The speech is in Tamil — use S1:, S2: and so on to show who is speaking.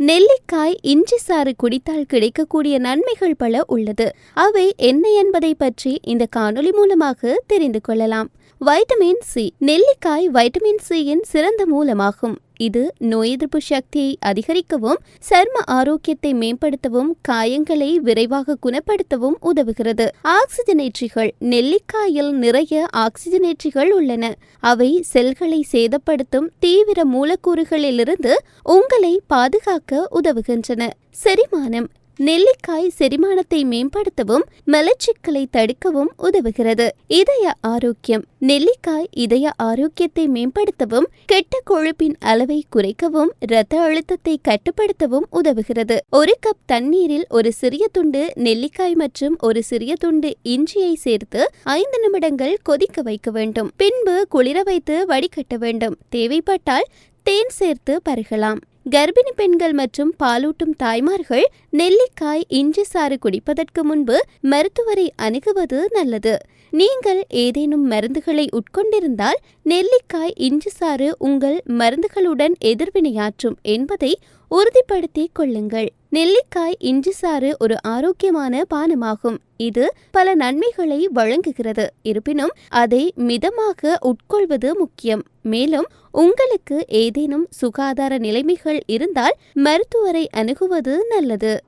S1: நெல்லிக்காய் இஞ்சி சாறு குடித்தால் கிடைக்கக்கூடிய நன்மைகள் பல உள்ளது. அவை என்ன என்பதை பற்றி இந்த காணொளி மூலமாக தெரிந்து கொள்ளலாம். வைட்டமின் சி நெல்லிக்காய் வைட்டமின் சியின் சிறந்த மூலமாகும். இது நோய் எதிர்ப்பு சக்தியை அதிகரிக்கவும் சர்ம ஆரோக்கியத்தை மேம்படுத்தவும் காயங்களை விரைவாக குணப்படுத்தவும் உதவுகிறது. ஆக்சிஜனேற்றிகள் நெல்லிக்காயில் நிறைய ஆக்சிஜனேற்றிகள் உள்ளன. அவை செல்களை சேதப்படுத்தும் தீவிர மூலக்கூறுகளிலிருந்து உங்களை பாதுகாக்க உதவுகின்றன. செரிமானம் நெல்லிக்காய் செரிமானத்தை மேம்படுத்தவும் மலச்சிக்கலை தடுக்கவும் உதவுகிறது. இதய ஆரோக்கியம். நெல்லிக்காய் இதய ஆரோக்கியத்தை மேம்படுத்தவும் கெட்ட கொழுப்பின் அளவை குறைக்கவும் இரத்த அழுத்தத்தை கட்டுப்படுத்தவும் உதவுகிறது. ஒரு கப் தண்ணீரில் ஒரு சிறிய துண்டு நெல்லிக்காய் மற்றும் ஒரு சிறிய துண்டு இஞ்சியை சேர்த்து ஐந்து நிமிடங்கள் கொதிக்க வைக்க வேண்டும். பின்பு குளிர வைத்து வடிகட்ட வேண்டும். தேவைப்பட்டால் தேன் சேர்த்து பருகலாம். கர்ப்பிணி பெண்கள் மற்றும் பாலூட்டும் தாய்மார்கள் நெல்லிக்காய் இஞ்சி சாறு குடிப்பதற்கு முன்பு மருத்துவரை அணுகுவது நல்லது. நீங்கள் ஏதேனும் மருந்துகளை உட்கொண்டிருந்தால் நெல்லிக்காய் இஞ்சி சாறு உங்கள் மருந்துகளுடன் எதிர்வினையாற்றும் என்பதை உறுதிப்படுத்திக் கொள்ளுங்கள். நெல்லிக்காய் இஞ்சி சாறு ஒரு ஆரோக்கியமான பானமாகும். இது பல நன்மைகளை வழங்குகிறது. இருப்பினும் அதை மிதமாக உட்கொள்வது முக்கியம். மேலும் உங்களுக்கு ஏதேனும் சுகாதார நிலைமைகள் இருந்தால் மருத்துவரை அணுகுவது நல்லது.